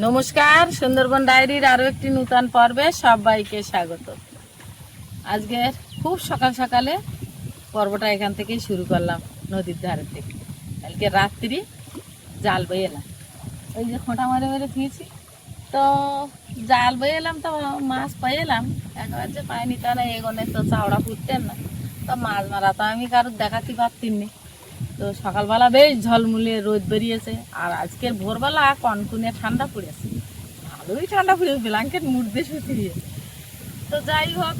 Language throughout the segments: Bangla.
নমস্কার, সুন্দরবন ডায়েরির আরও একটি নূতন পর্বে সবাইকে স্বাগত। আজকে খুব সকাল সকালে পর্বটা এখান থেকেই শুরু করলাম নদীর ধারে থেকে কালকে রাত্রি জাল বয়ে এলাম। ওই যে খোঁটা মারে মেরে থুয়েছি তো জাল বয়ে এলাম, তো মাছ পাই এলাম। একবার যে পাইনি তা না, এগোনে তো চাওড়া ফুটতেন না। তো মাছ মারা তো আমি কারোর দেখাতে পারতিনি তো সকালবেলা বেশ ঝলমুলে রোদ বেরিয়েছে। আর আজকের ভোরবেলা কনকুনে ঠান্ডা পড়েছে। ভালোই ঠান্ডা পড়েছে, ব্ল্যাঙ্কেট মুড়তে শুতে দিয়ে তো যাই হোক,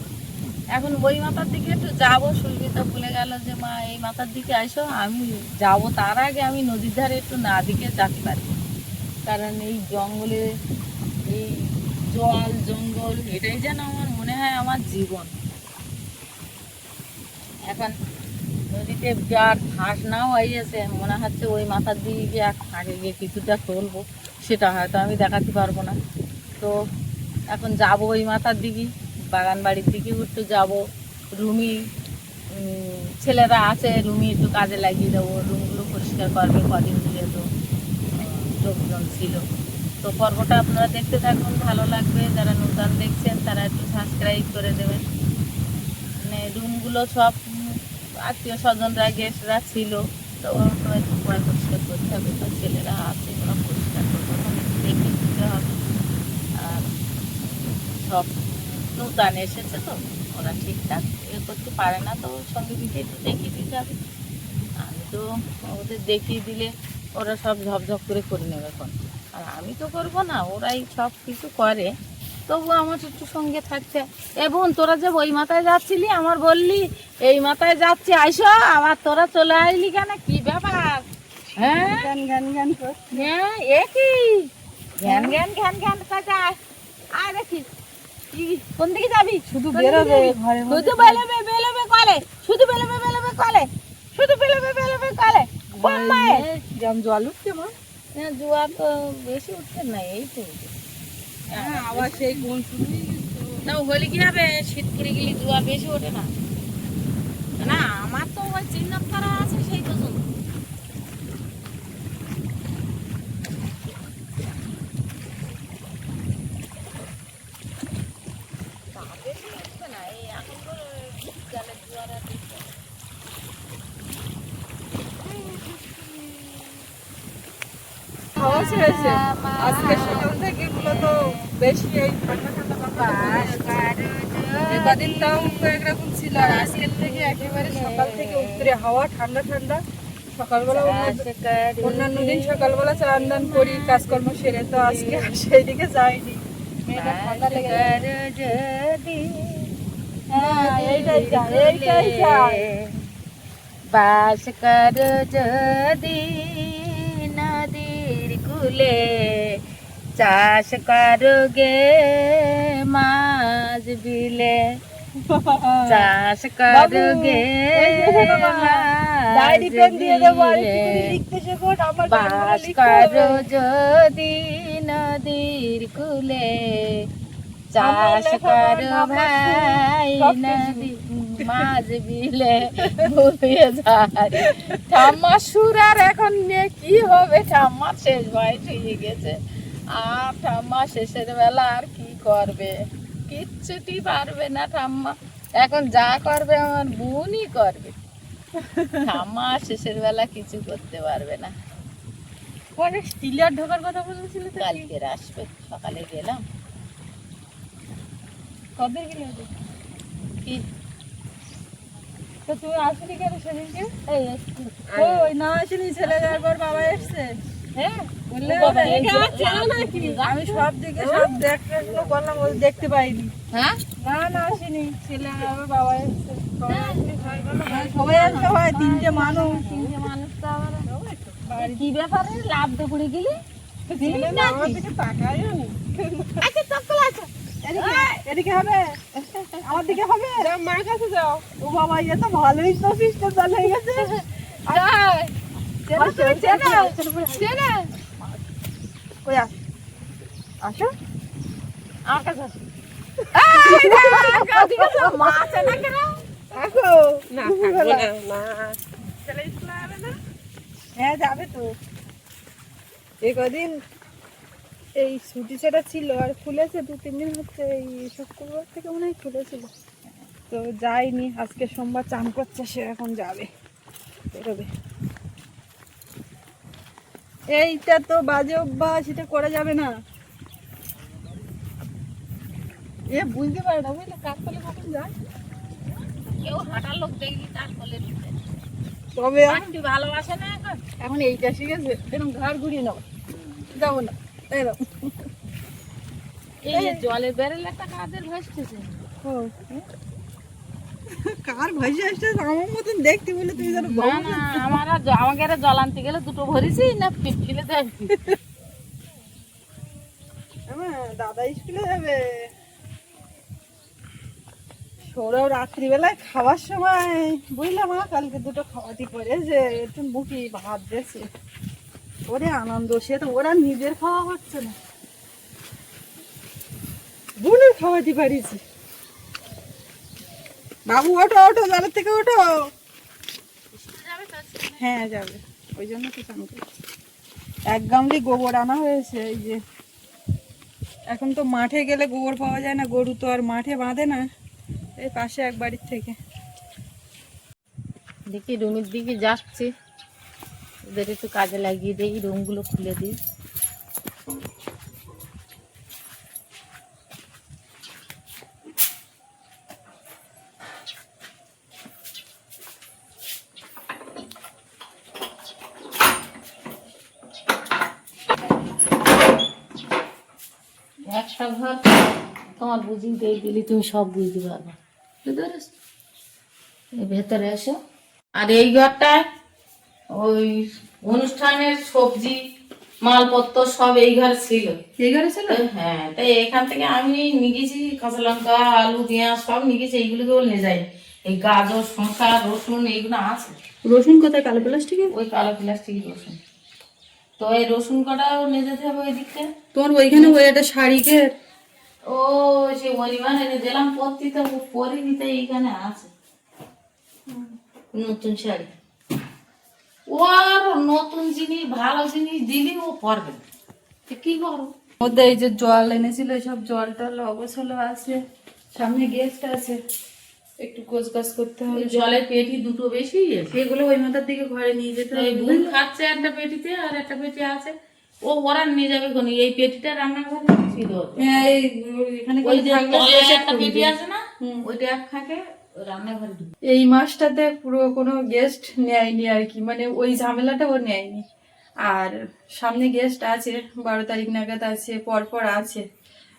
এখন ওই মাথার দিকে একটু যাব। সুলভিতা ভুলে গেল যে, মা, এই মাথার দিকে আইসো, আমি যাব। তার আগে আমি নদীর ধারে একটু না দিকে যেতে পারি। কারণ এই জঙ্গলে, এই জল, জঙ্গল, এটাই যেন আমার মনে হয় আমার জীবন। এখন নদীতে আর ঘাস নাও আইয়েছে, মনে হচ্ছে ওই মাথার দিকে গিয়ে এক ফাঁকে গিয়ে কিছুটা চলবো, সেটা হয়তো আমি দেখাতে পারব না। তো এখন যাব ওই মাথার দিকে, বাগান বাড়ির দিকেও একটু যাব। রুমি ছেলেরা আছে, রুমি একটু কাজে লাগিয়ে দেবো, রুমগুলো পরিষ্কার করবে কদিন ধরে তো লোকজন ছিল। তো পর্বটা আপনারা দেখতে থাকুন, ভালো লাগবে। যারা নতুন দেখছেন, তারা একটু সাবস্ক্রাইব করে দেবেন। মানে রুমগুলো সব আত্মীয় স্বজনরা গেস্টরা ছিল, তো ওরা পয় পরিষ্কার করতে হবে। তো ছেলেরা আছে, ওরা পরিষ্কার ওখানে একটু দেখে দিতে হবে। আর সব নূতন এসেছে তো, ওরা ঠিকঠাক, এ করতে পারে না তো সঙ্গে দিকে একটু দেখিয়ে দিতে হবে। আমি তো ওদের দেখিয়ে দিলে ওরা সব ঝপঝপ করে করে নেবে এখন। আর আমি তো করব না, ওরাই সব কিছু করে। তবু আমার একটু সঙ্গে থাকতে এবং তোরা যে বই মাথায় যাচ্ছিলি, আমার বললি এই মাথায় যাচ্ছি আইসো আবার তোরা চলে আইলি কেন? কি ব্যাপার? হ্যাঁ? গান গান গান হ্যাঁ এ কি? ঘ্যান ঘ্যান ঘ্যান ঘ্যান কাজায় আয় দেখি। কোন দিকে যাবি? শুধু বেরোবে ঘরে শুধু কলে? শুধু কলে? শুধু কলে? কোন মায়ে যেমন জল উঠছে মা? না জোয়ার তো বেশি উঠছে না এই তো। হ্যাঁ আবার সেই কোন শুরুই না হলে কি হবে? শীত করে গেলে জোয়ার বেশি ওঠে না। না আমার তো ওই চিহ্ন করা আছে সেই তা না। হাওয়া ছেড়েছে আজকে সকাল থেকে এগুলো তো বেশি এই ঠান্ডা ঠান্ডা। ব্যাপারটা এবাদিন তাও একরকম ছিল আর আজকের থেকে একেবারে সকাল থেকে উত্তরে হাওয়া ঠান্ডা ঠান্ডা সকালবেলা অন্য- অন্যান্য দিন সকালবেলা চান দান করি কাজকর্ম সেরে তো আজকে সেই দিকে যাইনি। হ্যাঁ, চাই। বাস কর যদি নদীর কুলে চাষ করোগে মাছ বিলে চাষ করোগে বাস। করো যদি নদীর কুলে চাষ করো ভাই নদী মাছ বিলে ভুলিয়ে যায়। ঠাম্মা সুর আর এখন নিয়ে কি হবে? ঠাম্মা শেষ বয়স হয়ে গেছে। আর ঠাম্মা শেষের বেলা আর কি করবে? কিচ্ছুটি পারবে না ঠাম্মা। এখন যা করবে আমার বোনই করবে। ঠাম্মা শেষের বেলা কিছু করতে পারবে না। পরে স্টিলার ঢোকার কথা বলেছিলে কালকে আসবে সকালে গেলাম। কবে গেলে কি? তো তুমি আসলি কেন সেদিনকে? এই ওই না আসলি ছেলে যাওয়ার পর বাবা এসছে। হ্যাঁ? আমি সব দিকে সব দেখাশোনা করলাম দেখতে পাইনি। হ্যাঁ? না না আসেনি। ছেলে আবার বাবা এসছে। সবাই আসতে হয় তিনটে মানুষ। তিনটে মানুষ তো আবার কি ব্যাপারে লাভ তো করে গেলি? আমার। আচ্ছা চক্কল আছে। এদিকে এদিকে হবে? আমার দিকে হবে? মার কাছে যাও। ও বাবা ইয়ে তো ভালোই তো সিস্টেম চালু হয়ে গেছে। হ্যাঁ যাবে তো এই এই ছুটি সেটা ছিল আর খুলেছে দু তিন দিন হচ্ছে এই শুক্রবার থেকে মনে হয় খুলেছিল। তো যাইনি, আজকে সোমবার চান করছে, সে এখন যাবে। বেরোবে। এইটা তো বাজে অভ্যাস এটা করা যাবে না। এ বুঝতে পারে না বুঝলে কাক কলে কখন যায়? কেউ হাঁটার লোক দেখলি ঢুকে। তবে ভালোবাসে না এখন? এখন এইটা শিখেছে এরকম ঘাড় ঘুরিয়ে নেব যাব না এরকম এই জলে বেরোলে একটা কাদের ভাসতেছে। কার ভাইসে আসছে? আমার মতন দেখতে বলে তুমি যেন না না আমার আর আমাকে আর জল আনতে গেলে দুটো ভরিছি না পিট ফেলে হ্যাঁ দাদা স্কুলে যাবে। সৌরভ রাত্রিবেলায় খাওয়ার সময়। বুঝলাম মা কালকে দুটো খাওয়াতি করেছে একটু মুখি ভাত দিয়েছে। ওরে আনন্দ সে তো ওরা নিজের খাওয়া হচ্ছে না। বোনের খাওয়াতে পারিছি। বাবু, ওঠো ওঠো, জলের থেকে ওঠো। হ্যাঁ যাবে। ওই জন্য তো করছি। এক গামলি গোবর আনা হয়েছে, এই যে। এখন তো মাঠে গেলে গোবর পাওয়া যায় না, গরু তো আর মাঠে বাঁধে না। এই পাশে এক বাড়ির থেকে। দেখি রুমের দিকে যাচ্ছি। ওদের একটু কাজে লাগিয়ে দিই, রুমগুলো খুলে দিই। একটা ঘর তোমার বুঝিয়ে দিয়ে দিলি তুমি সব বুঝতে পারবে বুঝতে পেরেছ? ভেতরে এসো। আর এই ঘরটায় ওই অনুষ্ঠানের সবজি মালপত্র সব এই ঘরে ছিল। এই ঘরে ছিল? হ্যাঁ তাই এখান থেকে আমি নিয়ে গেছি কাঁচা লঙ্কা আলু পেঁয়াজ সব নিয়ে গেছি এইগুলো কেবল নিয়ে যাই। এই গাজর শসা রসুন এইগুলো আছে। রসুন কোথায়? কালো প্লাস্টিকে ওই কালো প্লাস্টিক রসুন। তো এই রসুন কটাও নিয়ে যেতে হবে ওই দিকটা তোমার ওইখানে ওই একটা শাড়িকে ও সে পরিমাণ এনে দিলাম পরতি তো পরে নিতে এইখানে আছে। নতুন শাড়ি। ও আর নতুন জিনিস ভালো জিনিস দিলি ও পরবে। তো কি করো মধ্যে এই যে জল এনেছিল সব জল টল অবসল আছে সামনে গেস্ট আছে। একটু গোছ গাছ করতে হবে। জলের পেটি দুটো বেশি সেগুলো ওই মাথার দিকে ঘরে নিয়ে যেতে হবে। খাচ্ছে একটা পেটিতে আর একটা পেটি আছে। ও ওরা নিয়ে যাবে কোন? এই পেটিটা রান্নাঘরে ছিল হ্যাঁ, এই এখানে ওই যে একটা পেটি আছে না ওইটা এক রান্নাঘরে এই মাসটাতে পুরো কোনো গেস্ট নেয়নি আর কি মানে ওই ঝামেলাটা ও নেয়নি। আর সামনে গেস্ট আছে বারো তারিখ নাগাদ আছে পরপর আছে।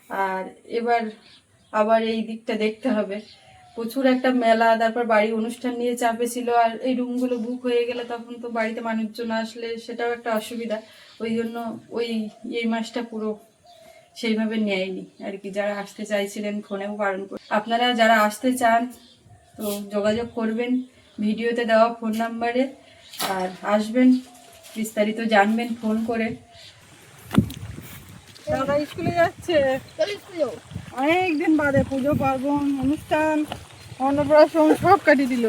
আর এবার আবার এই দিকটা দেখতে হবে। প্রচুর একটা মেলা তারপর বাড়ি অনুষ্ঠান নিয়ে চাপে ছিল আর এই রুমগুলো বুক হয়ে গেলে তখন তো বাড়িতে মানুষজন আসলে সেটাও একটা অসুবিধা। ওই জন্য ওই, এই মাসটা পুরো সেইভাবে নেয়নি। আর কি, যারা আসতে চাইছিলেন ফোনেও বারণ করে আপনারা যারা আসতে চান, তো যোগাযোগ করবেন ভিডিওতে দেওয়া ফোন নাম্বারে। আর আসবেন, বিস্তারিত জানবেন ফোন করে। দাদা, স্কুলে যাচ্ছে? অনেক দিন বাদে পুজো, পার্বণ, অনুষ্ঠান, অন্নপ্রাশন, সব কাটিয়ে দিল।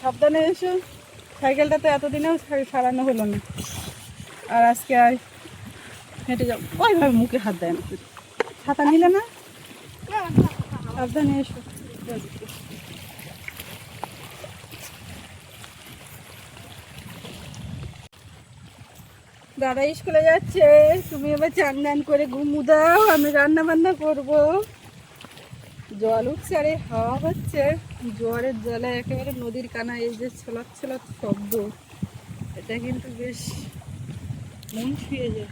সাবধানে এসো সাইকেলটা তো এতদিনেও সারানো হলো না। আর আজকে আর হেঁটে যাও ওইভাবে মুখে হাত দেয় না। ছাতা নিলে না? সাবধানে এসো। দাদা স্কুলে যাচ্ছে। তুমি এবার চান দান করে ঘুমু দাও, আমি রান্না বান্না করব। জল উঠছে, আরে হাওয়া হচ্ছে জোয়ারের জলে একেবারে নদীর কানা এই যে ছলাৎ শব্দ। এটা কিন্তু বেশ মন ছুঁয়ে যায়।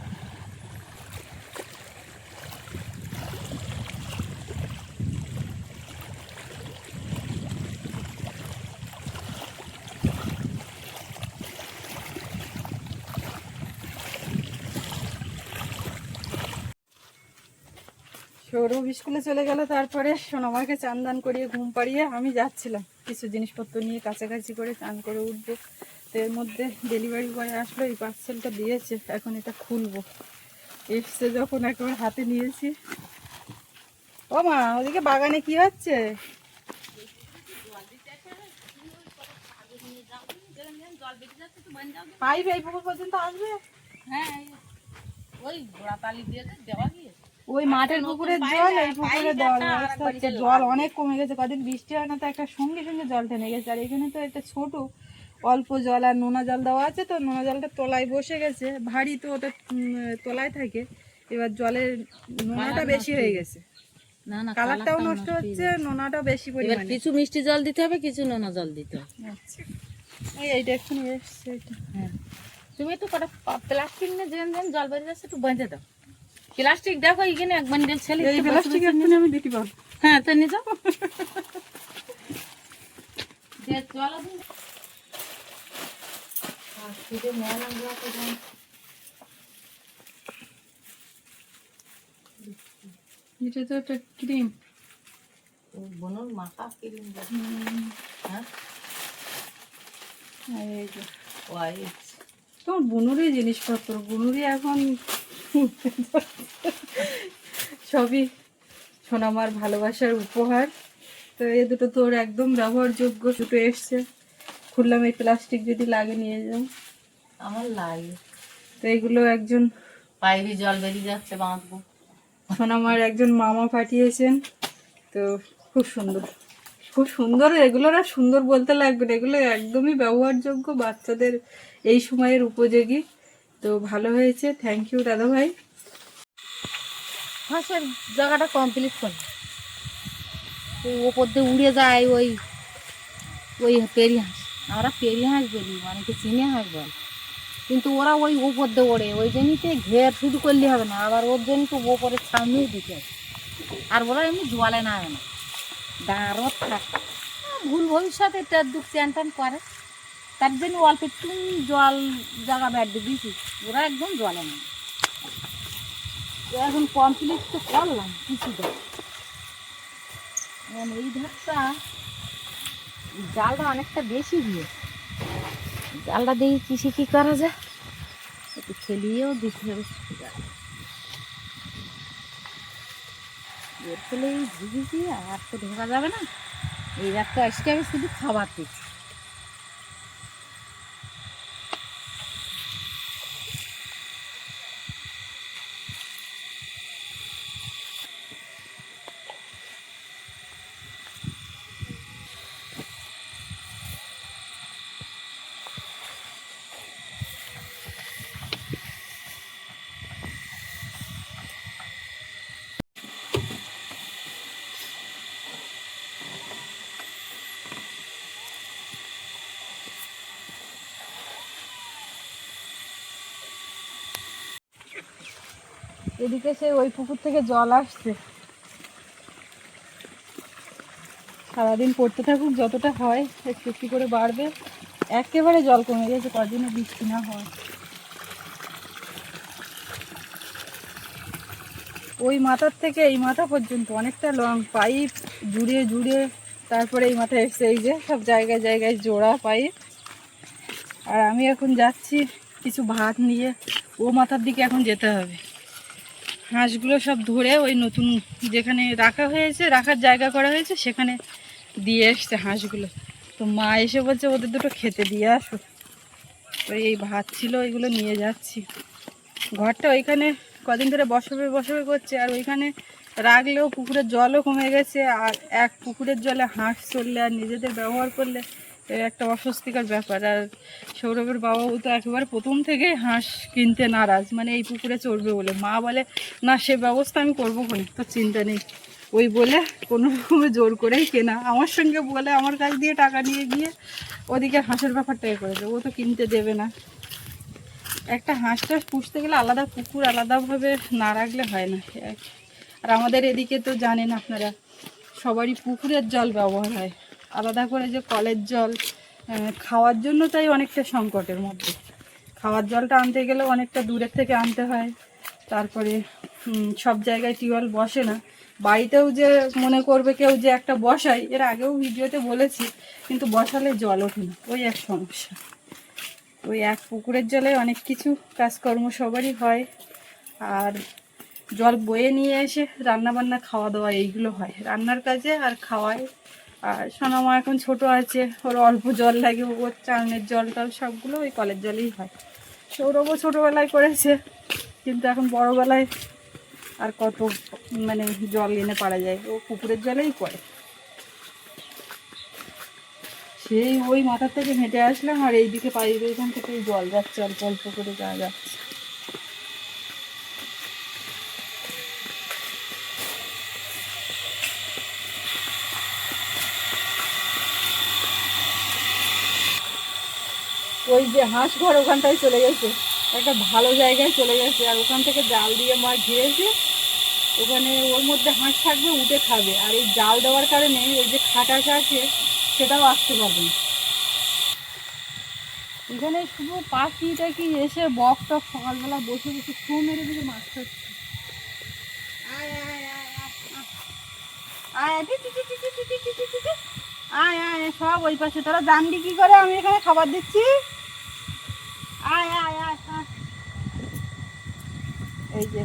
সৌরভ স্কুলে চলে গেল, তারপরে সোনামাকে চান দান করিয়ে ঘুম পাড়িয়ে আমি যাচ্ছিলাম। কিছু জিনিসপত্র নিয়ে কাছাকাছি করে চান করে উঠবো। তো এর মধ্যে ডেলিভারি বয় আসলো এই পার্সেলটা দিয়েছে এখন এটা খুলবো। এসছে যখন একেবারে হাতে নিয়েছি। ও মা ওদিকে বাগানে কি হচ্ছে? পাইপ এই পুকুর পর্যন্ত আসবে? হ্যাঁ ওই গোড়াতালি দিয়ে দেওয়া গিয়েছে। ওই মাঠের পুকুরের জল এই অনেক কমে গেছে। কদিন বৃষ্টি হয় না তো একটা সঙ্গে সঙ্গে জল টেনে গেছে। আর এখানে তো একটা ছোট অল্প জল আর নোনা জল দেওয়া আছে তো নোনা জলটা তলায় বসে গেছে ভারী তো ওটা তলায় থাকে। এবার জলের নোনাটা বেশি হয়ে গেছে। না না কালারটাও নষ্ট হচ্ছে নোনাটা বেশি পরিমাণে। কিছু মিষ্টি জল দিতে হবে কিছু নোনা জল দিতে হবে। আচ্ছা। এই এইটা এক্ষুনি এসছে হ্যাঁ। তুমি একটু কটা প্লাস্টিক নিয়ে যেন যেন জল বেরিয়ে যাচ্ছে একটু বেঁধে দাও। প্লাস্টিক দেখো এখানে এক বান্ডেল ছেলে এই প্লাস্টিক আমি হ্যাঁ তো নিয়ে যাও। দে, যেন- এটা তো একটা ক্রিম। বোনের মাথা কিরিম। হ্যাঁ? তোমার বুনুরই জিনিসপত্র বুনুরই এখন সবই সোনামার ভালোবাসার উপহার। তো এই দুটো তোর একদম ব্যবহারযোগ্য দুটো এসছে। খুললাম এই প্লাস্টিক যদি লাগে নিয়ে যাও। আমার লাগে। তো এগুলো একজন পাইপে জল বেরিয়ে যাচ্ছে বাঁধবো। এখন আমার একজন মামা পাঠিয়েছেন তো খুব সুন্দর। খুব সুন্দর এগুলোর আর সুন্দর বলতে লাগবে না এগুলো একদমই ব্যবহারযোগ্য বাচ্চাদের এই সময়ের উপযোগী। তো ভালো হয়েছে থ্যাংক ইউ দাদা ভাই হাঁসের জায়গাটা কমপ্লিট করে ওপর দিয়ে উড়ে যায় ওই ওই পেরি হাঁস আমরা পেরি হাঁস বলি অনেকে চিনে হাঁস বল কিন্তু ওরা ওই উপর দিয়ে ওড়ে, ওই জন্যতে ঘের শুধু করলে হবে না, আবার ওর জন্য তো ওপরে ছাউনিও দিতে হবে আর ওরা এমনি জলে নামে না। দাঁড়ও থাক। ভুল ভবিষ্যতে তার দুঃখ চ্যান করে। তার জন্য অল্প একটু জল জায়গা ব্যাট দিয়েছি। ওরা একদম জলে তো এখন কমপ্লিট তো করলাম কিছু দেয় এই ধারটা জালটা অনেকটা বেশি দিয়ে। জালটা দিয়ে কিসে কী করা যায়? একটু খেলিয়েও দিতে হবে। এর ফলে এই ঝুঁকি আর তো ঢোকা যাবে না। এই রাতটা আজকে আমি শুধু খাবার দিচ্ছি। এদিকে সে ওই পুকুর থেকে জল আসছে। সারাদিন পড়তে থাকুক, যতটা হয়, একটু একটু করে বাড়বে। একেবারে জল কমে গেছে, কদিনে বৃষ্টি না হয়। ওই মাথার থেকে এই মাথা পর্যন্ত অনেকটা লং পাইপ জুড়ে জুড়ে, তারপরে এই মাথায় এসছে এই যে সব জায়গায় জায়গায় জোড়া পাইপ আর আমি এখন যাচ্ছি কিছু ভাত নিয়ে, ও মাথার দিকে এখন যেতে হবে। হাঁসগুলো সব ধরে ওই নতুন যেখানে রাখা হয়েছে, রাখার জায়গা করা হয়েছে, সেখানে দিয়ে এসছে হাঁসগুলো। তো মা এসে বলছে, ওদের দুটো খেতে দিয়ে আসো। তো এই ভাত ছিল, ওইগুলো নিয়ে যাচ্ছি। ঘরটা ওইখানে কদিন ধরে বসবে বসবে করছে, আর ওইখানে রাখলেও পুকুরের জলও কমে গেছে, আর এক পুকুরের জলে হাঁস চললে আর নিজেদের ব্যবহার করলে একটা অস্বস্তিকর ব্যাপার। আর সৌরভের বাবাও তো একেবারে প্রথম থেকে হাঁস কিনতে নারাজ। মানে এই পুকুরে চড়বে বলে। মা বলে, না, সে ব্যবস্থা আমি করব কোনে তো চিন্তা নেই। ওই বলে কোনো রকমে জোর করেই কেনা। আমার সঙ্গে বলে, আমার কাছ দিয়ে টাকা নিয়ে গিয়ে ওদিকে হাঁসের ব্যাপারটা এ করেছে। ও তো কিনতে দেবে না। একটা হাঁস টাস পুষতে গেলে আলাদা পুকুর আলাদাভাবে না রাখলে হয় না। আর আমাদের এদিকে তো জানেন আপনারা, সবারই পুকুরের জল ব্যবহার হয়। আলাদা করে যে কলের জল খাওয়ার জন্য তাই অনেকটা সংকটের মধ্যে। খাওয়ার জলটা আনতে গেলেও অনেকটা দূরের থেকে আনতে হয়। তারপরে সব জায়গায় টিউবওয়েল বসে না। বাড়িতেও যে মনে করবে কেউ যে একটা বসাই এর আগেও ভিডিওতে বলেছি, কিন্তু বসালে জল ওঠে না। ওই এক সমস্যা। ওই এক পুকুরের জলে অনেক কিছু কাজকর্ম সবারই হয়। আর জল বয়ে নিয়ে এসে রান্না বান্না খাওয়া দাওয়া এইগুলো হয়। রান্নার কাজে আর খাওয়ায় আর সোনামা এখন ছোট আছে, ওর অল্প জল লাগে ওর চানের জল টল সবগুলো ওই কলের জলেই হয়। সৌরভও ছোটোবেলায় করেছে, কিন্তু এখন বড়োবেলায় আর কত মানে জল এনে পারা যায়, ও পুকুরের জলেই করে। সেই ওই মাথার থেকে হেঁটে আসলাম আর এইদিকে পাইপের এখান থেকে জল যাচ্ছে, অল্প অল্প করে যা যাচ্ছে। যে হাঁস ঘর ওখানটায় চলে গেছে। একটা ভালো জায়গায় চলে গেছে। আর ওখান থেকে জাল দিয়ে মা ঘিরেছে ওখানে ওর মধ্যে হাঁস থাকবে, উঠে খাবে। আর এই জাল দেওয়ার কারণে ওই যে খাটাশ আছে, সেটাও আসতে পারবে এখানে শুধু পাখি টাকি এসে বক টক সকালবেলা বসে বসে ফু মেরে দিলে মাছ খাচ্ছে আয় আয় আয় আয় আয়, সব ওই পাশে। তোরা জানবি কি করে? আমি এখানে খাবার দিচ্ছি। এই যে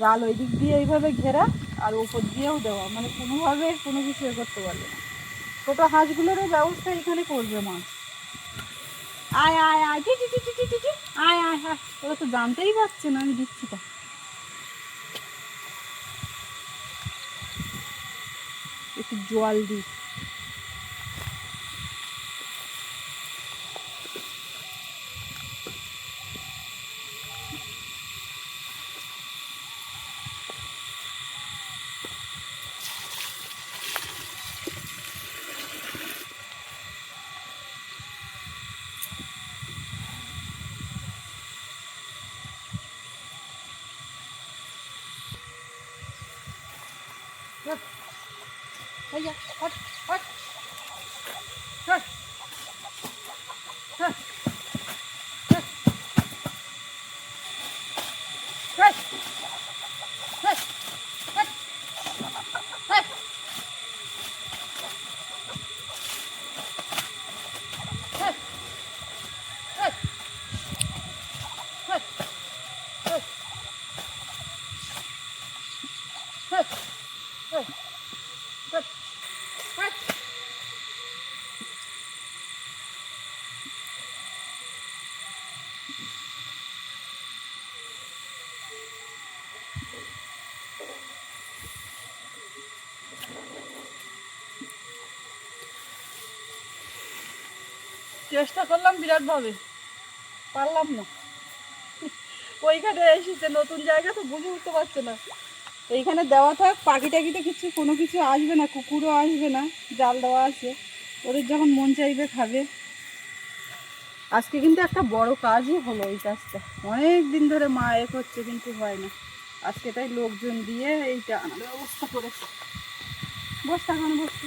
জাল ওই দিক দিয়ে এইভাবে ঘেরা আর ওপর দিয়েও দেওয়া। মানে কোনোভাবে কোনো কিছু এ করতে পারবে না। ছোটো হাঁসগুলোরও ব্যবস্থা এখানে করবে মাছ। আয় আয় আয় টি টি টি টি। আয় আয় আয়। ওরা তো জানতেই পারছে না, আমি দিচ্ছি তা। একটু জল দিই। চেষ্টা করলাম বিরাটভাবে। পারলাম না। ওইখানে এসেছে নতুন জায়গা তো বুঝে উঠতে পারছে না। এইখানে দেওয়া থাক, পাখি টাকিতে কিছু, কোনো কিছু আসবে না, কুকুরও আসবে না, জাল দেওয়া আছে। ওদের যখন মন চাইবে খাবে। আজকে কিন্তু একটা বড় কাজই হলো এই কাজটা। অনেক দিন ধরে মা এ করছে, কিন্তু হয় না। আজকে তাই লোকজন দিয়ে এইটা আনার ব্যবস্থা করেছে। বসতে এখন বসতে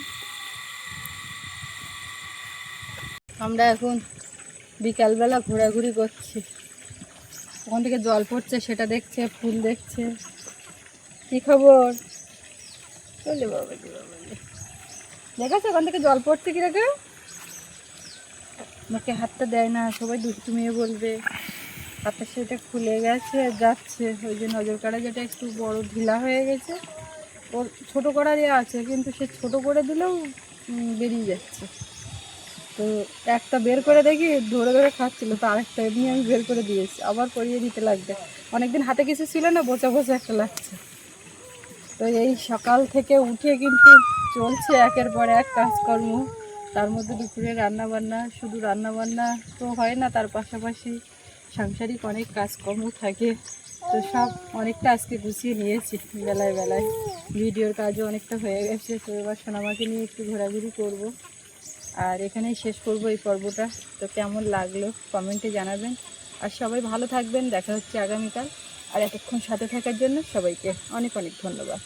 আমরা এখন বিকালবেলা ঘোরাঘুরি করছি। ওখান থেকে জল পড়ছে, সেটা দেখছে, ফুল দেখছে। কি খবর? চলে বাবা রে। ওখান থেকে জল পড়ছে কীরকম? মুখে হাতটা দেয় না, সবাই দুষ্টু মেয়ে বলবে। হাতটা সেটা খুলে গেছে, যাচ্ছে। ওই যে নজর কাড়া যেটা একটু বড় ঢিলা হয়ে গেছে, ওর ছোটো করারই আছে, কিন্তু সে ছোট করে দিলেও বেরিয়ে যাচ্ছে। তো একটা বের করে দেখি, ধরে ধরে খাচ্ছিল। তো আরেকটা এমনি আমি বের করে দিয়েছি আবার করিয়ে দিতে লাগবে। অনেকদিন হাতে কিছু ছিল না বোচা বোচা একটা লাগছে। তো এই সকাল থেকে উঠে কিন্তু চলছে একের পর এক কাজকর্ম। তার মধ্যে দুপুরে রান্নাবান্না, শুধু রান্নাবান্না তো হয় না, তার পাশাপাশি সাংসারিক অনেক কাজকর্ম থাকে। তো সব অনেকটা আজকে গুছিয়ে নিয়েছি বেলায় বেলায়। ভিডিওর কাজও অনেকটা হয়ে গেছে, তো এবার সোনামাকে নিয়ে একটু ঘোরাঘুরি করব। আর এখানেই শেষ করব এই পর্বটা। তো কেমন লাগল কমেন্টে জানাবেন। আর সবাই ভালো থাকবেন। দেখা হচ্ছে আগামীকাল। আর এতক্ষণ সাথে থাকার জন্য সবাইকে অনেক অনেক ধন্যবাদ।